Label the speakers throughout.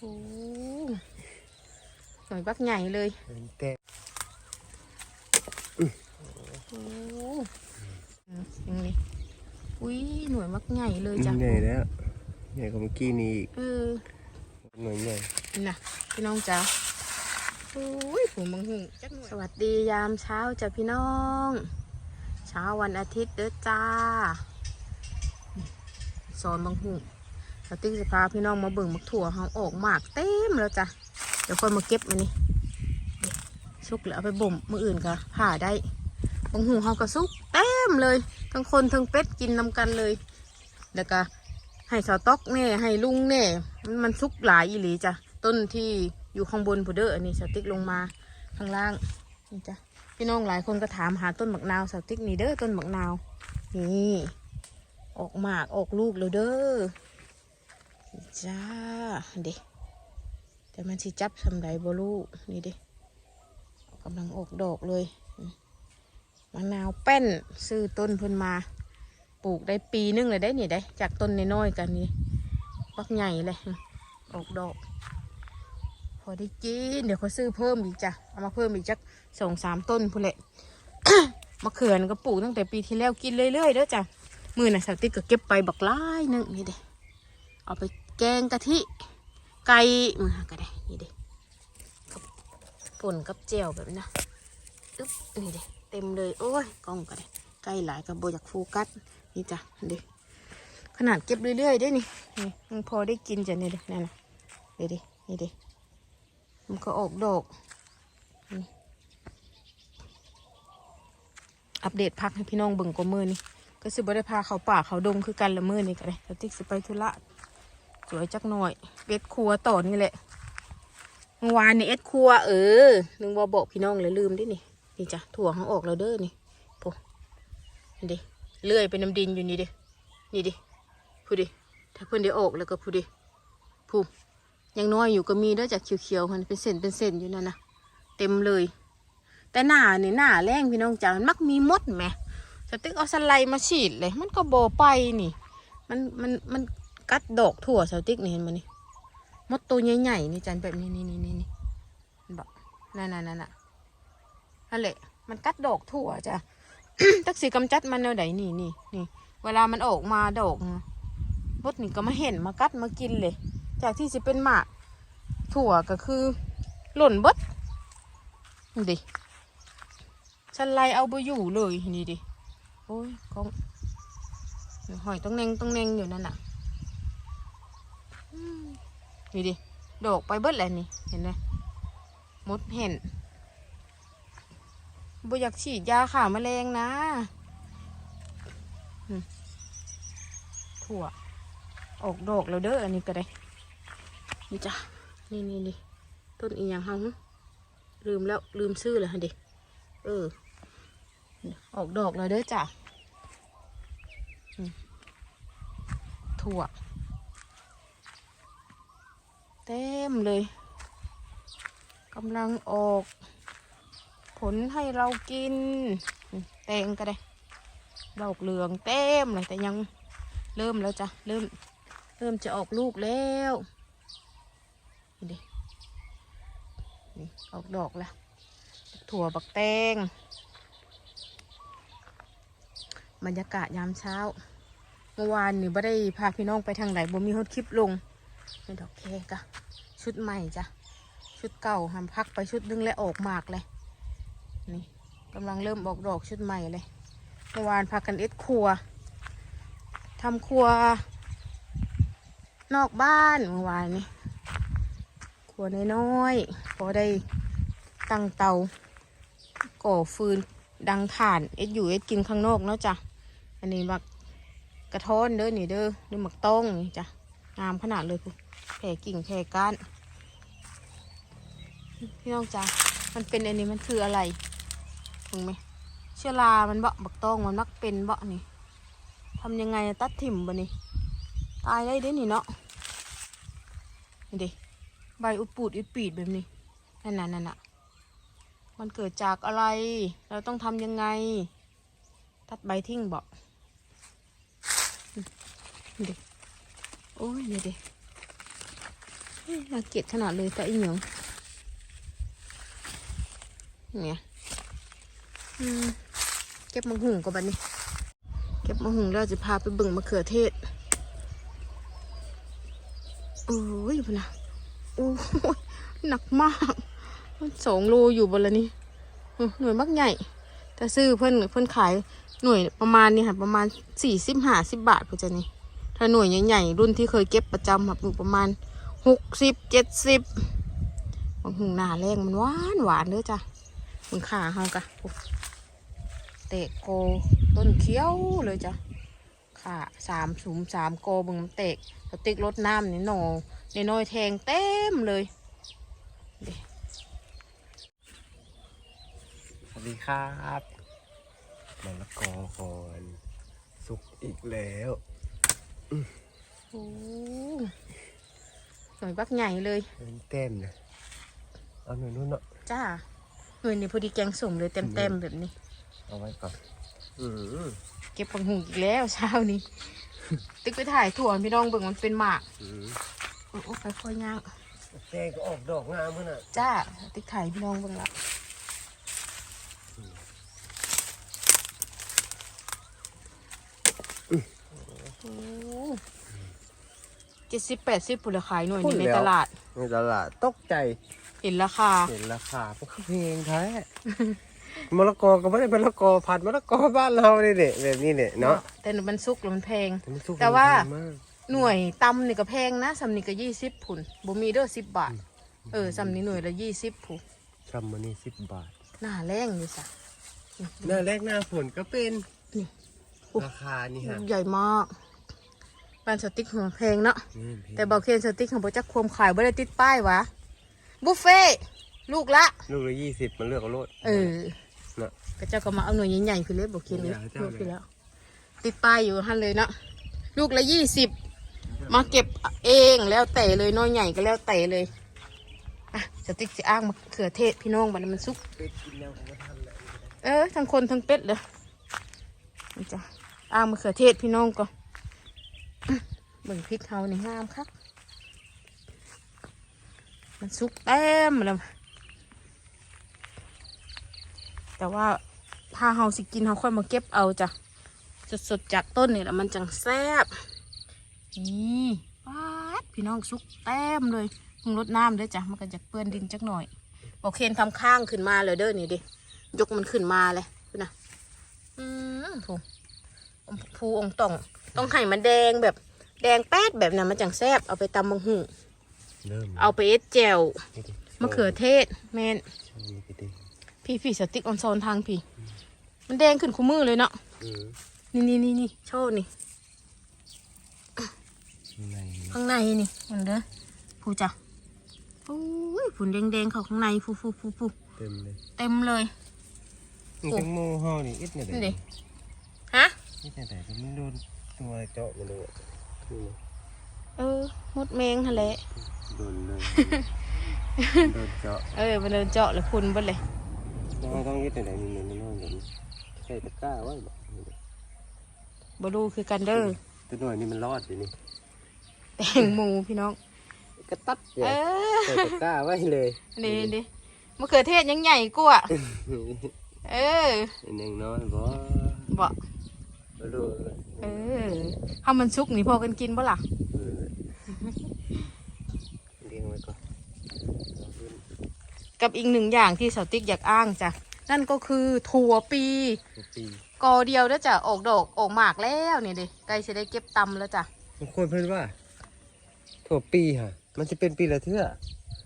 Speaker 1: โอ้หน่อยบักใหญ่เลย
Speaker 2: แต่
Speaker 1: โอ้อืมอย่างนี้อุ้ยหน่วยบักใหญ่เลยจ้ะ
Speaker 2: ใหญ่แล้วใหญ่กว่าเมื่อกี้นี้อีก
Speaker 1: เออ
Speaker 2: หน่วยใหญ่
Speaker 1: นี่นะพี่น้องจ้าโอ้ยผมบังหุงจักหน่อยสวัสดียามเช้าจ้ะพี่น้อง เช้าวันอาทิตย์เด้อจ้าสอนบังหุง สติ๊กจะพาพี่น้องมาเบิ่งมักถั่วเขาออกหมากเต็มแล้วจ้ะ เดี๋ยวค่อยมาเก็บมันนี่สุกแล้วเอาไปบ่มมืออื่นก็ผ่าได้บังหุงเขาก็สุกเต็มเลย ทั้งคนทั้งเป็ดกินนำกันเลยแล้วก็ให้สาวต๊อกแน่ให้ลุงแน่มันมันสุกหลายอีหลีจ้ะต้นที่อยู่ข้างบนผู้เด้ออันนี้สติ๊กลงมาข้างล่างนี่จ้ะพี่น้องหลายคนก็ถามหาต้นมะนาวสติ๊กนี่เด้อต้นมะนาวนี่ออกหมากออกลูกแล้วเด้อ จ้าเด็แต่มันสิจับทำไรบลูนี่เด้กำลังออกดอกเลยมะนาวแป้นซื้อต้นเพิ่นมา ปลูกได้ปีนึงเลยได้นี่ได้ จากต้นน้อยๆกันนี่ปักใหญ่เลยออกดอก พอได้กินเดี๋ยวเขาซื้อเพิ่มอีกจ้ะเอามาเพิ่มอีกจักสองสามต้นพุ่นแหละมะเขือนก็ปลูกตั้งแต่ปีที่แล้วกินเรื่อยๆเด้อจ้ะมือน่ะสาวติ๊กก็เก็บไปบักหลายหนึงนี่เด้เอาไป แกงกะทิ ไก่มาก็ได้นี่เด้กับป่นกับเจียวแบบนี้นะอึ๊บนี่เด้เต็มเลย โอ้ยกล้องก็ได้ไก่หลายกับโบอยากโฟกัสนี่จ้ะเด้ขนาดเก็บเรื่อยๆได้นี่นี่มันพอได้กินจ้ะนี่เด้นั่นนะเด้ดินี่เด้มันก็ออกดอกอัปเดตพักให้พี่น้องเบิ่งกว่ามือนี่ก็สิบ่ได้พาเขาป่าเขาดงคือกันละมือนี่ก็ได้แล้วติ๊กสิไปธุระ สวยจักหน่อยเอ็ดครัวต่อนี่แหละเมื่อวานนี่เอ็ดครัวเออนึงว่าบอกพี่น้องเลยลืมดินี่นี่จ้ะถั่วเขาออกแล้วเด้อนี่โอ้นี่ดิเลื่อยเป็นน้ำดินอยู่นี่ดินี่ดิพูดดิถ้าเพิ่อนได้ออกแล้วก็พูดดิพูยังน้อยอยู่ก็มีเด้วยจากเขียวๆมันเป็นเส้นเป็นเส้นอยู่นั่นนะเต็มเลย แต่หน้านี่หน้าแรงพี่น้องจ๋ามันมักมีมดแหมสติ๊กเอาสไลด์มาฉีดเลย มันก็โบไปนี่ มันมันมัน กัดดอกถั่วสติ๊กนี่เห็นมั้ยนี่มดตัวใหญ่ๆนี่จันแบบนี้นี่นี่นี่นี่บอกนั่นนั่นนั่นน่ะนั่นแหละมันกัดดอกถั่วจ้ะตักสีกำจัดมันแนวไหนนี่นี่นี่เวลามันออกมาดอกมดนี่ก็มาเห็นมากัดมากินเลย จากที่จะเป็นหมากถั่วก็คือ หล่นบดนี่ดิฉันไลเอาไปอยู่เลยนี่ดิโอ้ยของหอยต้องเน่งต้องเน่งอยู่นั่นน่ะ นี่ดิ ดอกไปเบิดแล้วนี่ เห็นไหมมดเห็นบ่อยากฉีดยาข่าแมลงนะ ถั่ว ออกดอกแล้วเด้ออันนี้ก็ได้ นี่จ้ะ นี่นี่นี่ต้นอีหยังเฮาลืมแล้วลืมชื่อเลยฮะเด็เออ ออกดอกเลยเด้อจ้ะถั่ว เต็มเลยกำลังออก ผลให้เรากิน แตงก็ได้ดอกเหลืองเต็มเลยแต่ยังเริ่มแล้วจ้ะเริ่มเริ่มจะออกลูกแล้วดิออกดอกแล้วถั่วบักแตงบรรยากาศยามเช้า เมื่อวานนี่บ่ได้พาพี่น้องไปทางไหนบ่มีฮอดคลิปลงนี่ดอกแคกะ ชุดใหม่จ้ะ ชุดเก่าหาพักไปชุดนึงและออกหมากเลย นี่กำลังเริ่มออกดอกชุดใหม่เลย เมื่อวานพากันเอ็ดครัวทำครัว นอกบ้านเมื่อวานนี้ครัวน้อยๆพอได้ตั้งเตา ก่อฟืนดังถ่านเอ็ดอยู่เอ็ดกินข้างนอกเนาะจ้ะ อันนี้มักกระท้อนเด้อนี่เด้อนี่มักต้องนี่จ้ะงามขนาดเลยพูแผ่กิ่งแผ่ก้าน พี่น้องจ้ะมันเป็นอันนี้มันคืออะไรถูกไหมเชื้อรามันเบาบักตองมันมักเป็นเบานี่ทำยังไงตัดถิ่มบ่นี่ตายได้เด้นี่เนาะนี่ดิใบอุปูดอุปีดแบบนี้นั่นน่ะนั่นน่ะมันเกิดจากอะไร เราต้องทำยังไง ตัดใบทิ้งบอกนี่ดิโอ้ยนี่ดิฮ้ยน่าเกลียดขนาดเลยแต่อีเหนียว เนี่ยเก็บมะหุงก่อนบัดนี้ เก็บมะหุงแล้วจะพาไปบิ่งมะเขือเทศโอ้ยพนะโอ้ยหนักมากมันสองโลอยู่บนละนี่อื้อหน่วยมักใหญ่ แต่ซื้อเพิ่อนเพิ่อนขายหน่วยประมาณนี้ค่ะประมาณสี่สิบห้าสิบบาทเพื่อจะนี่ถ้าหน่วยใหญ่ๆรุ่นที่เคยเก็บประจำค่ะอยู่ประมาณหกสิบเจ็ดสิบบางหงหนาแรงมันหวานหวานเด้อจ้ะ มึงขาเฮากะโอ้เตะโกต้นเขียวเลยจ้ะขาสามสุมสามโกบึงมันเตะสติ๊กรดน้ำนี่หนอในน้อยๆแทงเต็มเลย
Speaker 2: สวัสดีครับมะละกอก่อนสุกอีกแล้ว
Speaker 1: โอ้หน่วยบักใหญ่เลย
Speaker 2: เป็นเต้มนะเอาหน่อยนู้นเนาะ
Speaker 1: จ้า หน่วยนี่พอดีแกงส้มเลยเต็มๆแบบนี้
Speaker 2: เอาไว้ก่อนอืม
Speaker 1: เก็บปังหูอีกแล้วเช้านี้ติ๊กไปถ่ายถั่วให้พี่น้องเบิ่งมันเป็นหมาก
Speaker 2: อืม
Speaker 1: โอ้โอ้ค่อยๆย่าง
Speaker 2: แจ้ก็ออกดอกงามขนาด
Speaker 1: จ้า ติ๊กถ่ายให้พี่น้องเบิ่งละเจ็ดสิบแปดสิบปุ่นละขายหน่วยนี้ในตลาด
Speaker 2: ในตลาดตกใจ
Speaker 1: เห็นราคา
Speaker 2: เห็นราคามันคือเพลงแท้มะละกอก็ไม่ได้เป็นมะละกอผัดมะละกอบ้านเราเลยเด็แบบนี้เนี่ยเนาะ
Speaker 1: แต่มันสุกแล้วมันแพง
Speaker 2: มันสุก
Speaker 1: แต่ว่า
Speaker 2: มันแพงมาก
Speaker 1: หน่วยตำนี่ก็แพงนะสำนี่ก็ยี่สิบผุนบ่มีเด้อสิบบาท เออสำนี่หน่วยละยี่สิบผุน
Speaker 2: ซัมมานี่สิบบาท
Speaker 1: หน้าแรงอยู่สะ
Speaker 2: หน้าแรกหน้าฝนก็เป็น
Speaker 1: นี่
Speaker 2: ราคานี่ฮะ
Speaker 1: ใหญ่มากบ้านสติ๊กหัวแพงเนาะ
Speaker 2: อืมพี่
Speaker 1: แต่บอกเคนสติ๊กของโปรจักความขายบ่ได้ติดป้ายวะ บุฟเฟ่ต์ลูกละ
Speaker 2: ลูกละยี่สิบมันเลือกเอาโลด
Speaker 1: เออ
Speaker 2: เนาะ
Speaker 1: ก็เจ้าก็มาเอาหน่วยใหญ่ๆคือเล็บบอกเคนเลย
Speaker 2: อยากให้เจ้า
Speaker 1: ลูกคือแล้ว ติดป้ายอยู่หันเลยเนาะลูกละยี่สิบมาเก็บเองแล้วแต่เลยน้อยใหญ่ก็แล้วแต่เลยอะสติ๊กจะอ้างมะเขือเทศพี่น้องบัดนมันซุก
Speaker 2: เป็ดกินแล้วผมก็ทำแล้ว
Speaker 1: เออทั้งคนทั้งเป็ดเลยนี่จ้ะอ้างมะเขือเทศพี่น้องก็เบิ่งพริกเฮานี่งามครับ มันสุกเต็มเลยแต่ว่าถ้าเฮาสิกินเฮาค่อยมาเก็บเอาจ้ะสดๆจากต้นนี่แหละมันจังแซ่บนี่ป๊าดพี่น้องสุกเต็มเลยเพิ่งรดน้ำด้วยจ้ะมันก็จะเปื้อนดินจักหน่อยบอกเคนทำข้างขึ้นมาเลยเด้อนี่ดิยกมันขึ้นมาเลยดูนะอืมผูผูองต่อง ต้องให้มันแดงแบบแดงแป๊ดแบบนั้นมันจังแซบเอาไปตำมังหู
Speaker 2: เริ่ม
Speaker 1: เอาไปเอ็ดแจว
Speaker 2: นี่ดิ
Speaker 1: มะเขือเทศแมน
Speaker 2: ช่วงนี้ไปดิ
Speaker 1: พี่พี่สติ๊กออนโซนทางพี่ มันแดงขึ้นคู่มือเลยเนาะ
Speaker 2: อืม
Speaker 1: นี่นี่นี่นี่โชว์นี่
Speaker 2: ใน
Speaker 1: ข้างในนี่เห็นเด้อผูจ้ะโอ้ยผุนแดงๆเขาข้างในฟูฟูฟูฟู
Speaker 2: เต็มเลย
Speaker 1: เต็มเลย
Speaker 2: นี่จังโมห่อนี่อิดเนี่ย
Speaker 1: นี่ดิฮะ
Speaker 2: นี่แต่แต่มันโดนตัวเจาะมันโดนนี่นะ
Speaker 1: เออมดแมงฮะแหละ
Speaker 2: โดนเลยโดนเจาะ
Speaker 1: เออมันเดินเจาะเลยพุ่นเบดเลย
Speaker 2: แล้วเราต้องอิดแต่ไหนมีเงินมันน้อยแบบนี้ใส่ตะกร้าไว้บอก
Speaker 1: บรูคือกันเด้อ
Speaker 2: ตัวหน่อยนี่มันรอดอยู่นี่
Speaker 1: แตงหมูพี่น้อง
Speaker 2: กระตัด
Speaker 1: เอ
Speaker 2: เนี่ย
Speaker 1: อ
Speaker 2: ใส่ตะกร้าไว้เลย
Speaker 1: นี่ดิมะเขือเทศยังใหญ่กว่าเออ
Speaker 2: เป็นยังน้อยบ่
Speaker 1: บอก
Speaker 2: บ่รู้
Speaker 1: เออถ้ามันสุกนี่พอกันกินบ่ล่ะ
Speaker 2: เออเลี้ยงไว้ก่อน
Speaker 1: กับอีกหนึ่งอย่างที่สาวติ๊กอยากอ้างจ้ะนั่นก็คือถั่วปี
Speaker 2: ทุกปี
Speaker 1: กอเดียวแล้วจ้ะออกดอกออกหมากแล้วนี่ดิใกล้จะได้เก็บตำแล้วจ้ะ
Speaker 2: บางคนเพิ่นว่าถั่วปีฮะมันจะเป็นปีละเทื่อ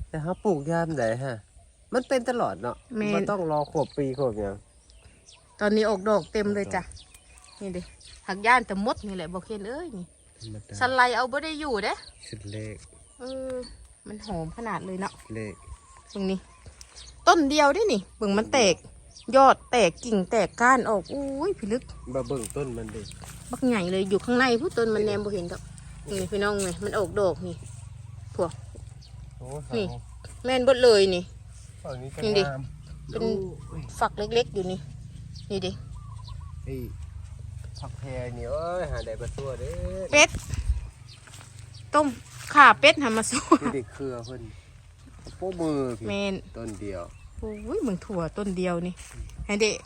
Speaker 2: แต่เขาปลูกยามใดฮะ มันเป็นตลอดเนาะ
Speaker 1: แม่น
Speaker 2: มันต้องรอขวบปีขวบหยัง
Speaker 1: ตอนนี้ออกดอกเต็มเลยจ้ะนี่ดิหักย่านแต่มดนี่แหละบอกเคนเอ้ยนี่
Speaker 2: ธรรมดา
Speaker 1: สไลด์เอาบ่ได้อยู่เด้
Speaker 2: สุดเลข
Speaker 1: เออมันหอมขนาดเลยเนาะ
Speaker 2: เลข
Speaker 1: ตรงนี้ ต้นเดียวได้นี่เบิ่งมันแตก ยอดแตกกิ่งแตกก้านออกอุ้ยพิลึก
Speaker 2: มาเบิ่งต้นมันดิ
Speaker 1: บักใหญ่เลยอยู่ข้างในผู้ต้นมันแนมบ่เห็นดอกนี่พี่น้องเลยมันออกดอกนี่พวก
Speaker 2: โอ้
Speaker 1: นี่แม่นเบดเลยนี่
Speaker 2: ฝั่งนี้ก็
Speaker 1: นี่ดิ
Speaker 2: งาม
Speaker 1: เป็น
Speaker 2: โอ้ย
Speaker 1: ฝักเล็กๆอยู่นี่ นี่ดิ
Speaker 2: ไอ้ผักแพรนี่เอ้ยหาได้บ่ตัวเด้อ
Speaker 1: เป็ดต้มขาเป็ดทำมาสู้
Speaker 2: นี่เด็กเครือเพิ่น โป้มือพี่
Speaker 1: เมน
Speaker 2: ต้นเดียว
Speaker 1: โอ้ยมึงถั่วต้นเดียวนี่ไอ้เด็ก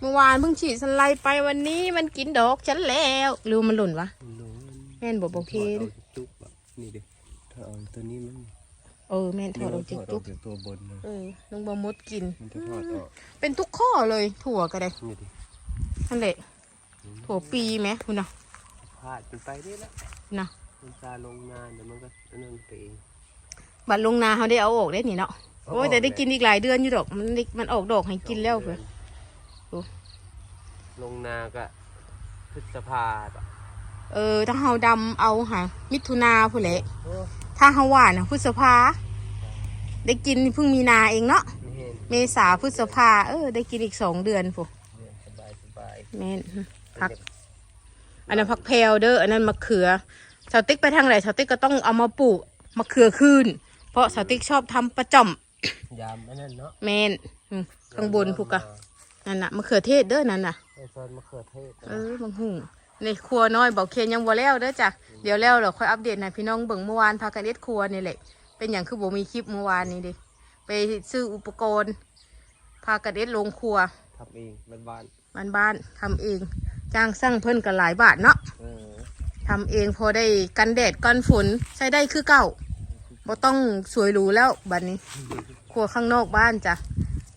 Speaker 1: เมื่อวานเพิ่งฉีดสไลด์ไปวันนี้มันกินดอกฉันแล้วหรือมันหล่นวะ
Speaker 2: หนู
Speaker 1: แม่นบอกบอกเพน
Speaker 2: อาจุกอะนี่เด็กถ้าเอาตัวนี้มัน
Speaker 1: เออแม่นถอดออกจากจุก
Speaker 2: จากตัวบนเลย
Speaker 1: เออน้องบอมดกิน
Speaker 2: มันจะทอดออก
Speaker 1: เป็นทุกข้อเลยถั่วก็ได้
Speaker 2: นี่ดิ
Speaker 1: นั่นแหละถั่วปีไหมคุณน่ะ
Speaker 2: พาดมันไปได้แล้ว
Speaker 1: น่ะ
Speaker 2: มันจะลงนานเดี๋ยวมันก็นั่นไปเอง
Speaker 1: บัดลงนาเขาได้เอาออกได้นี่เนาะโอ้ยแต่ได้กินอีกหลายเดือนอยู่ดอก มันได้มันออกดอกให้กินแล้วเพื่อโอ้
Speaker 2: ลงนาก็พฤษภาปะ
Speaker 1: เออ ถ้าเฮาดำเอาหามิถุนาผู้นแหละ
Speaker 2: โอ้
Speaker 1: ถ้าเฮาหวานนะพฤษภา ได้กินเพิ่งมีนาเองเนาะ
Speaker 2: ไม่เห็น
Speaker 1: เมษาพฤษภาเออ ได้กินอีกสองเดือนผู้
Speaker 2: เนี่ยสบายสบาย
Speaker 1: แม่นพัก อันนั้นพักแพรวเด้ออันนั้นมะเขือสาวติ๊กไปทางไหนสาวติ๊กก็ต้องเอามาปลูกมะเขือคืน เพราะสาวติ๊กชอบทำประจ่อม
Speaker 2: ยามอันนั้นเนาะ
Speaker 1: แมนอืมข้างบนผูกกะนั่นน่ะมะเขือเทศเด้อนั่นน่ะ
Speaker 2: ไอซอนมะเขือเทศ
Speaker 1: เออบางหุ่งในครัวน้อยบอกเคนยังบ่แล้วเด้อจ้ะเดี๋ยวแล้วเราค่อยอัปเดตให้พี่น้องเบิ่งเมื่อวานพากันเอ็ดครัวนี่แหละเป็นอย่างคือบ่มีคลิปเมื่อวานนี้เดิไปซื้ออุปกรณ์ พากันเอ็ดลงครัว
Speaker 2: ทำเองบ้าน
Speaker 1: บ้านบ้านๆทำเอง จ้างสั่งเพิ่นกันหลายบาทเนาะ
Speaker 2: ๆเออ
Speaker 1: ทำเองพอได้กันแดดกันฝนใช้ได้คือเก่า บ่ต้องสวยหรูแล้วบัดนี้ ครัวข้างนอกบ้านจ้ะ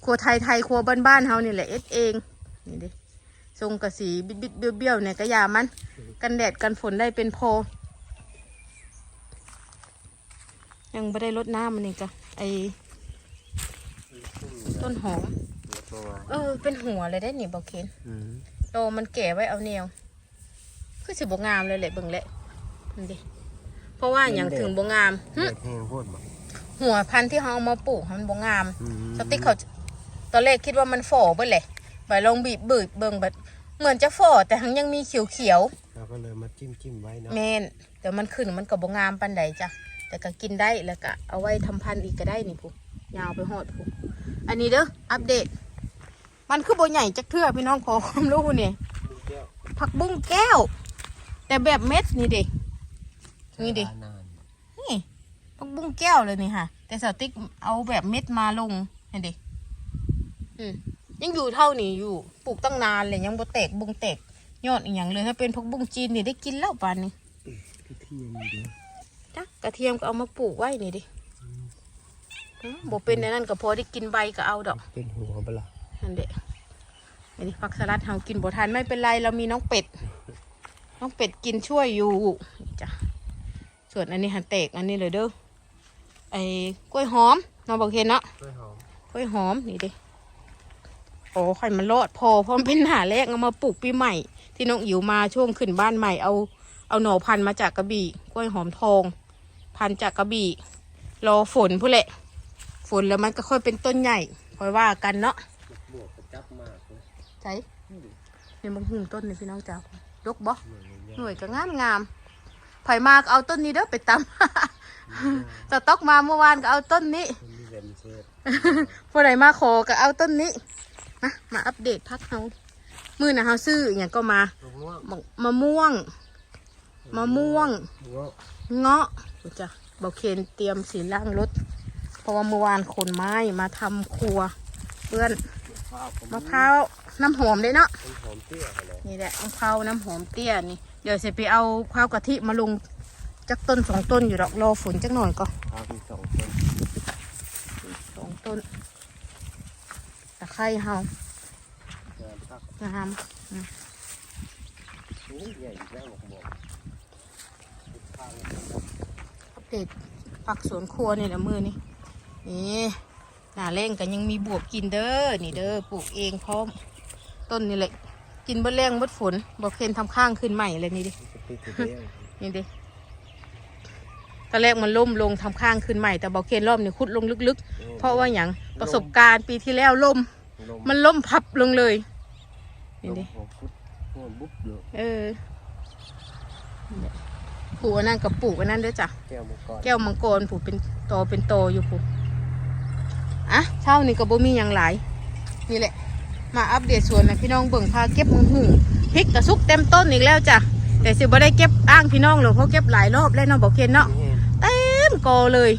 Speaker 1: ครัวไทยไทยๆครัวบ้านบ้านๆเฮานี่แหละเอ็ดเอง นี่ดิทรงกระสีบิดบิดๆเบี้ยวๆเนี่ยก็อยามัน กันแดดกันฝนได้เป็นพอ ยังไม่ได้ลดน้ำมันนี่จ้ะไอต้นหอม
Speaker 2: แล้วก็ว่า
Speaker 1: เออ เป็นหัวเลยได้นี่บอกเคน
Speaker 2: อืม
Speaker 1: โตมันแก่ไว้เอาแนวคือสิบงามเลยแหละเบิ่งแหละนี่ดิ เพราะว่าอย่างถึงบงามหึ
Speaker 2: เด็กแห้งโคตรบ่
Speaker 1: หัวพันธุ์ที่เขาเอามาปลูกมันบงาม
Speaker 2: อืม
Speaker 1: สติ๊กเขาตอนแรกคิดว่ามันฝ่อไปเลยไปลองบีบบืดเบิ่งแบบเหมือนจะฝ่อแต่ทั้งยังมีเขียวเขียวๆ
Speaker 2: เราก็เลยมาจิ้มจิ้มๆไว้เนาะ
Speaker 1: แม่นแต่มันขึ้นมันกับบงามปันใดจ้ะแต่ก็กินได้แล้วก็เอาไว้ทำพันธุ์อีกก็ได้นี่ผู้ยาวไปหอดผู้อันนี้เด้ออัปเดต มันคือโบใหญ่จักเทื่อพี่น้องขอความรู้เนี่ย
Speaker 2: เที่ยว
Speaker 1: ผักบุ้งแก้ว แต่แบบเม็ดนี่เด็ นี่เด็
Speaker 2: ใช้เวลานาน
Speaker 1: นี่ผักบุ้งแก้วเลยนี่ค่ะ แต่สาวติ๊กเอาแบบเม็ดมาลงนี่เด็อืมยังอยู่เท่านี้อยู่ปลูกตั้งนานเลยยังบ่แตกบุ้งแตกยอดอีหยังเลยถ้าเป็นผักบุ้งจีนนี่ได้กินแล้วปานนี้
Speaker 2: พี่เที่ยงนี่เด้อ
Speaker 1: จ้ะกระเทียมก็เอามาปลูกไว้นี่ดิอืมบ่เป็นในนั้นก็พอได้กินใบก็เอาดอก
Speaker 2: เป็นหัวเปล่า
Speaker 1: นั่นเด็นี่ดิผักสลัดเฮากินบ่ทันไม่เป็นไรเรามีน้องเป็ด น้องเป็ดกินช่วยอยู่นี่จ้ะ ส่วนอันนี้หันแตกอันนี้เลยเด้อไอ้กล้วยหอมน้องบอกเห็นเนาะ
Speaker 2: กล้วยหอม
Speaker 1: กล้วยหอมนี่ดิโอ้ข่อยมันรอดพอเพราะมันเป็นหน้าแรกเอามาปลูกปีใหม่ ที่น้องอิ๋วมาช่วงขึ้นบ้านใหม่เอาเอาหน่อพันธุ์มาจากกระบี่กล้วยหอมทอง พันธุ์จากกระบี่รอฝนผู้นแหละฝนแล้วมันก็ค่อยเป็นต้นใหญ่ค่อยว่ากันเนาะ
Speaker 2: บวกกระจับมากเลย
Speaker 1: ใช่เนี่ยบางหุ่งต้นนี่พี่น้องจ้าดกบ่
Speaker 2: เหมือนเลย
Speaker 1: หน่วยก็งามงาม ไผ่มาก็เอาต้นนี้เด้อไปตำจะตอกมาเมื่อวานก็เอาต้นนี้
Speaker 2: มันมีแบบเชฟ
Speaker 1: ผู้ใดมาขอก็เอาต้นนี้นะมาอัปเดตพักเฮามือนะเฮาซื้ออย่างก็มา
Speaker 2: มะม่วง
Speaker 1: มะมะม่วง มะม่วง
Speaker 2: เงาะ
Speaker 1: เงาะดูจ้ะบอกเคนเตรียมสีล่างรถ เพราะว่าเมื่อวานขนไม้มาทำครัว เพื่อน
Speaker 2: ข้าวผม
Speaker 1: มะพร้าวน้ำหอมเลยเนาะ
Speaker 2: เป็นหอมเตี้ยอะไร
Speaker 1: นี่แหละมะพร้าวน้ำหอมเตี้ยนี่ เดี๋ยวจะไปเอาข้าวกะทิมาลงจักต้นสองต้นอยู่ดอกรอฝนจักหน่อยก็
Speaker 2: ข้าวมีสองต้น
Speaker 1: สองต้นตะไคร้เฮางา
Speaker 2: นพัก
Speaker 1: งาม
Speaker 2: โอ้ยใหญ่แล้วบอกบอกข้าว
Speaker 1: อัปเดตผักสวนครัวนี่แหละมือนี่นี่หน้าเร่งกันยังมีบวบกินเด้อนี่เด้อปลูกเองพร้อมต้นนี่แหละ กินบดแรงบดฝนบอกเคนทำข้างขึ้นใหม่เลยนี่ดิ
Speaker 2: สปีกเดียว
Speaker 1: นี่ดิตอนแรกมันล่มลงทำข้างขึ้นใหม่แต่บอกเคนรอบนี้ขุดลงลึกๆ เพราะว่าอย่างประสบการณ์ปีที่แล้วล่ม
Speaker 2: ลม
Speaker 1: มันล่มพับลงเลย นี่ดิ
Speaker 2: ลมหัวพุดหัวบุ๊บเลย
Speaker 1: เออนี่แหละปลูกอันนั้นกับปลูกอันนั้นด้วยจ้ะ
Speaker 2: แก้วมังกร
Speaker 1: แก้วมังกรผูกเป็นโตอเป็นโตออยู่ผูกอะเช้านี่ก็บ่มีอย่างหลายนี่แหละ มาอัปเดตสวนนะพี่น้องเบิ่งพาเก็บมังหูพริกกระซุกเต็มต้นอีกแล้วจ้ะแต่สิบ่ได้เก็บอ้างพี่น้องหรอกเพราะเก็บหลายรอบแล้วเนาะบอกเคนเนาะ
Speaker 2: นี่
Speaker 1: เต็กอเลย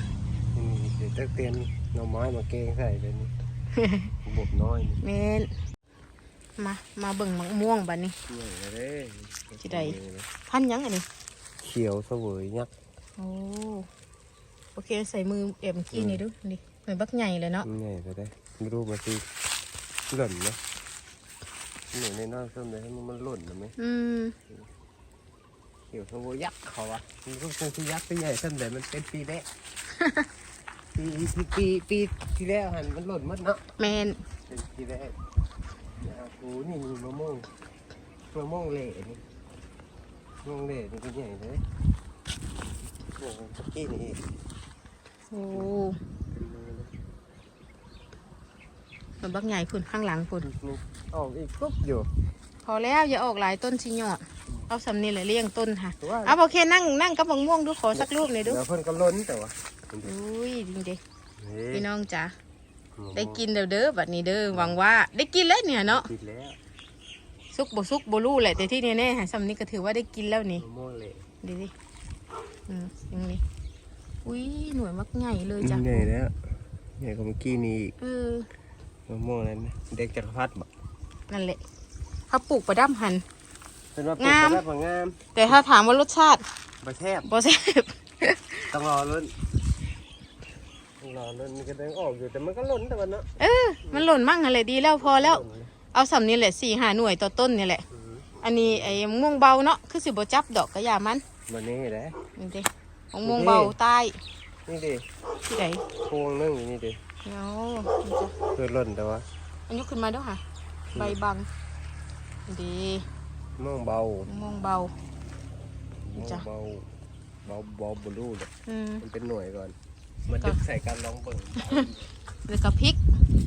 Speaker 2: นี่เดี๋ยวจะเตรียมหน่อไม้มาเกงใส่เลยนี่บบน้อยนี่
Speaker 1: แม่นมามาเบิ่งมะม่วงบัดนี้
Speaker 2: ใหญ่เลย
Speaker 1: สิได้พันหยังอันนี้
Speaker 2: เขียวเสวยยักษ์
Speaker 1: โอ้โอเคใส่มือเอ็มอกี้นี่ดูนี่เหมือนบักใหญ่เลยเนาะ
Speaker 2: ใหญ่ไปได้ไม่รู้มาสิ หล่นไหมหนูในน้อยส้มเลยให้มันมันหล่นนะไหม
Speaker 1: อืม
Speaker 2: เขียวเสวยยักษ์เขาอะมันก็คงที่ยักษ์ไปใหญ่ส้มแต่มันเป็นปีแรกปีปีปีปีที่แล้วหันมันหล่นหมัดเนาะ
Speaker 1: แมน
Speaker 2: เป็นปีแรกนะโอ้นี่มีมะม่วงมะม่วงเหล่นี่มะม่วงเหล่นี่ก็ใหญ่เลยโอ้โหตะกี้นี่
Speaker 1: โอ้เห มือนบักใหญ่พุ่นข้างหลังพุ่น
Speaker 2: นี่ออกอีกปุ๊บอยู่
Speaker 1: พอแล้วอย่าออกหลายต้นชิยอดเอาสำนีแหละเลี้ยงต้นค่ะ
Speaker 2: แต่ว่า
Speaker 1: เอาโอเคนั่งนั่งกับมะม่วงดูขอสักรูปหน่อยดู
Speaker 2: เดี๋ยวเพิ่นก็ล้นแต่ว่า
Speaker 1: อุ้ยจริงเด็
Speaker 2: นี่
Speaker 1: พี่น้องจ๋าได้กินเด้อเด้อบัดนี้เด้อหวังว่า ได้กินแล้วเนี่ยเนาะ
Speaker 2: กินแล้ว
Speaker 1: ซุกบ่ซุกบ่รู้แหละแต่ที่แน่ๆหาสำนี้ก็ถือว่าได้กินแล้วนี่
Speaker 2: มะม่วงเหล่
Speaker 1: ดูดิอืมอย่างนี้อุ้ยหน่วยมักใหญ่เลยจ้ะ
Speaker 2: ใหญ่แล้วใหญ่กว่าเมื่อกี้นี่อีก
Speaker 1: เออ
Speaker 2: มะม่วงอะไรนะเด็กจักรพรรดิบ่
Speaker 1: นั่นแหละเขาปลูกประดับหัน
Speaker 2: เป็นว่าปลูก
Speaker 1: งาม
Speaker 2: ไปแล้วบ่งาม
Speaker 1: แต่ถ้าถามว่ารสชาติ
Speaker 2: บ่แทบ
Speaker 1: บ่แซ่บ
Speaker 2: ต้องรอล้นต้องรอล้นมันก็เดินออกอยู่แต่มันก็ล้นแต่วันเนาะ
Speaker 1: เออ มันหล่นมั่งอะไรดีแล้วพอแล้วเอาสำนี้แหละสี่หาหน่วยต่อต้นนี่แหละ
Speaker 2: อืม
Speaker 1: อันนี้ไอ้มะม่วงเบาเนาะคือสิบ่จับดอกกระยามัน
Speaker 2: วันนี้แหละ
Speaker 1: นี่ดิมะม่วงเบาใต้
Speaker 2: นี่ดิ
Speaker 1: ที่ไหน
Speaker 2: พวงนึงอยู่นี่ดิ
Speaker 1: เนาะนี่จ้ะ
Speaker 2: เกิดล้นแต่ว่า
Speaker 1: อันนี้ขึ้นมาด้วยค่ะ ใบบังนี่ดี
Speaker 2: มะม่วงเบามะ
Speaker 1: ม่วงเบา
Speaker 2: มะม่วง
Speaker 1: จ้ะ
Speaker 2: เบาเบาเบาบลูเลย
Speaker 1: อืม
Speaker 2: มันเป็นหน่วยก่อน มันดึกใส่การลองเบิ่ง
Speaker 1: แล้วก็พริก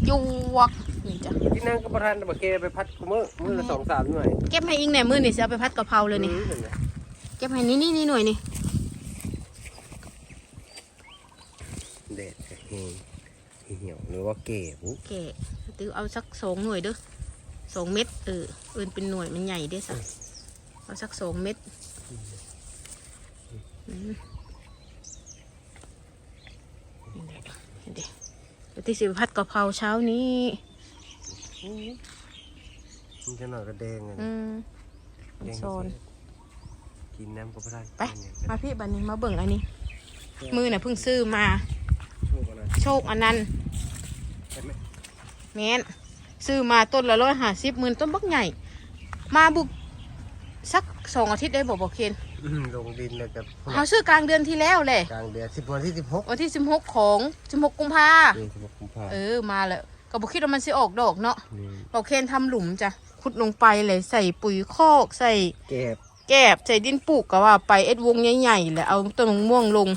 Speaker 1: หยวกนี่จ้ะ
Speaker 2: ที่นั่งก็ประทานบะเกไปพัดกูมือมือละสองสามหน่วย
Speaker 1: เก็บให้อิงแหน่มือนี่สิเอาไปพัดกะเพราเลยนี่
Speaker 2: อืมห็ไหม
Speaker 1: เก็บให้นี่นี่นี่หน่วยนี่
Speaker 2: เด็ดเฮง เหี่ยวหรือว่าเก๋บุ
Speaker 1: แกะตื้อเอาสักสองหน่วยเด้อสองเม็ดเออเอินเป็นหน่วยมันใหญ่เด้อสักเอาสักสองเม็ดอืมนี่แหละเห็นดิเดี๋ยวที่สิไปพัดกะเพราเช้านี้
Speaker 2: มันจะหน่อยก็แดงเลย
Speaker 1: อื
Speaker 2: นะ
Speaker 1: มมัน
Speaker 2: แดง
Speaker 1: โซน
Speaker 2: กินน้ำก็ไม่ได้
Speaker 1: ไปมาพี่บันนี้มาเบิ่งอันนี้ มือน่ะเพิ่งซื้อมา
Speaker 2: โชคอะไร
Speaker 1: โชคอันนั้น
Speaker 2: ใช่ไหม
Speaker 1: แม่นซื้อมาต้นละร้อยห้าสิบหมื่นต้นบักใหญ่ มาบุกสักสองอาทิตย์ได้บอกบอกเคน
Speaker 2: อืมลงดินแล้วกับ
Speaker 1: เขาซื้อกลางเดือนที่แล้วแหละ
Speaker 2: กลางเดือนสิบวันที่สิบหก
Speaker 1: วันที่สิบหกของสิบหกกุมภา
Speaker 2: เดือนสิบหกกุมภา
Speaker 1: เออมาแล้วก็บอกคิดว่ามันสิออกดอกเนาะ
Speaker 2: นี่
Speaker 1: บอกเคนทำหลุมจ้ะขุดลงไปเลยใส่ปุ๋ยคอกใส่
Speaker 2: เก็บ
Speaker 1: แกบใส่ดินปลูกก็ว่าไปเอ็ดวงใหญ่ๆแหละเอาต้นมะม่วงลง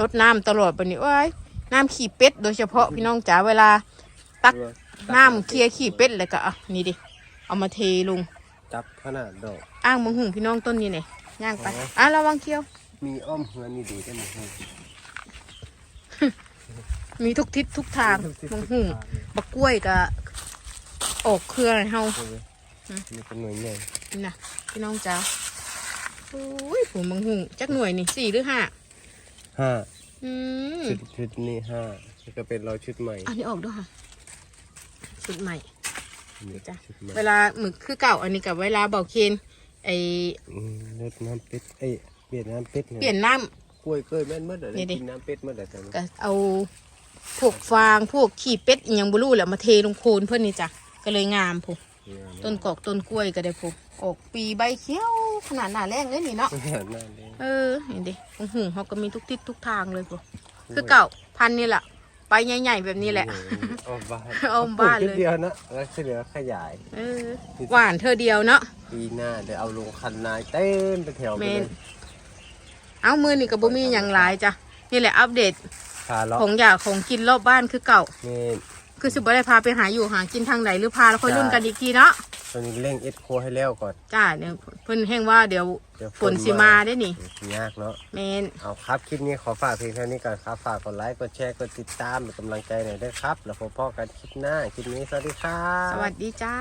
Speaker 1: รดน้ำตลอดไปนี้ว้าย น้ำขี้เป็ดโดยเฉพาะพี่น้องจ๋าเวลา ตักน้ำเคลียร์ขี้เป็ดแล้วก็อะนี่ดิเอามาเทลง
Speaker 2: จับขนาดดอก
Speaker 1: อ้างมังหุงพี่น้องต้นนี้เนี่ยย่างไป
Speaker 2: อ๋อ
Speaker 1: อะระวังเคี้ยว
Speaker 2: มีอ้อมเฮือนนี่ดีกันหมดเลย
Speaker 1: มีทุกทิศทุกทางมังหุงบักกล้วยก็ออกเครือให้เฮาอืม
Speaker 2: มีเป็นหน่วยใหญ่
Speaker 1: นี่นะพี่น้องจ๋าโอ้ยผมมังหุงจักหน่วยนี่สี่หรือห้า
Speaker 2: ห้า
Speaker 1: อืม
Speaker 2: ชุดชุดนี้ห้าแล้วก็เป็นรอยชุดใหม่
Speaker 1: อันนี้ออกด้วยค่ะ ชุดใหม่
Speaker 2: นี่
Speaker 1: จ้ะ
Speaker 2: ชุดใหม่
Speaker 1: เวลาหมึกคือเก่า อันนี้กับเวลาเบาเคนไอ
Speaker 2: อืมรดน้ำเป็ดเอ้ยเปลี่ยนน้ำเป็ด
Speaker 1: เปลี่ยนน้
Speaker 2: กล้วยเกล้วยแม่นเมื่อเดี๋ยว
Speaker 1: นี่ดิ
Speaker 2: กินน้ำเป็ดเมื่อเดี๋ยวแต่ำ
Speaker 1: ก็เอาพวกฟางพวกขี้เป็ดอหยังบลูแหละมาเทลงโคนเพื่อนนี่จ้ะ ก็เลยงามพูต้นกอกต้นกล้วยก็ได้พูออกปีใบเขียว ขนาดหนาแรงเลยนี่เนาะ
Speaker 2: ไม่เห็นหน้าเลย
Speaker 1: เออเห็นดิมังหุงเขาก็มีทุกทิศทุกทางเลยพูคือเก่าพันธุ์นี่แหละไปใหญ่ๆแบบนี้แหละ
Speaker 2: เอาบ้าน
Speaker 1: เอาบ้านเลย
Speaker 2: ปกทีเดียวนะแล้วที่เหลือขยาย
Speaker 1: เออหวานเธอเดียวเนาะ
Speaker 2: ปีหน้าเดี๋ยวเอาลงคันนายเต็มไปแถวไป
Speaker 1: เม
Speaker 2: เล
Speaker 1: น
Speaker 2: ย
Speaker 1: เอามือนี่กับบุมีอย่างหลายจ้ะนี่แหละอัปเดต
Speaker 2: ขาเลาะ
Speaker 1: ของอยากของกินรอบบ้านคือเก่า
Speaker 2: เมน
Speaker 1: คือสิบ่ได้พาไปหาอยู่หากินทางไหนหรือพาแล้วค่อยรุ่นกันอีกทีเนาะ
Speaker 2: ตอนนี้เร่งเอ็ดโคให้แล้วก่อน
Speaker 1: จ้าเดี๋ยวเพิ่นแห้งว่าเดี๋ยว
Speaker 2: เดี๋ยว
Speaker 1: ฝนสิมาได้นี่
Speaker 2: ยากเนาะ
Speaker 1: เมน
Speaker 2: เอาครับคลิปนี้ขอฝากเพียงเท่านี้ก่อนครับฝากกดไลค์กดแชร์กดติดตามเป็นกำลังใจหน่อยด้วยครับ แล้วพบกันคลิปหน้าคลิปนี้สวัสดีครับ
Speaker 1: สวัสดีจ้า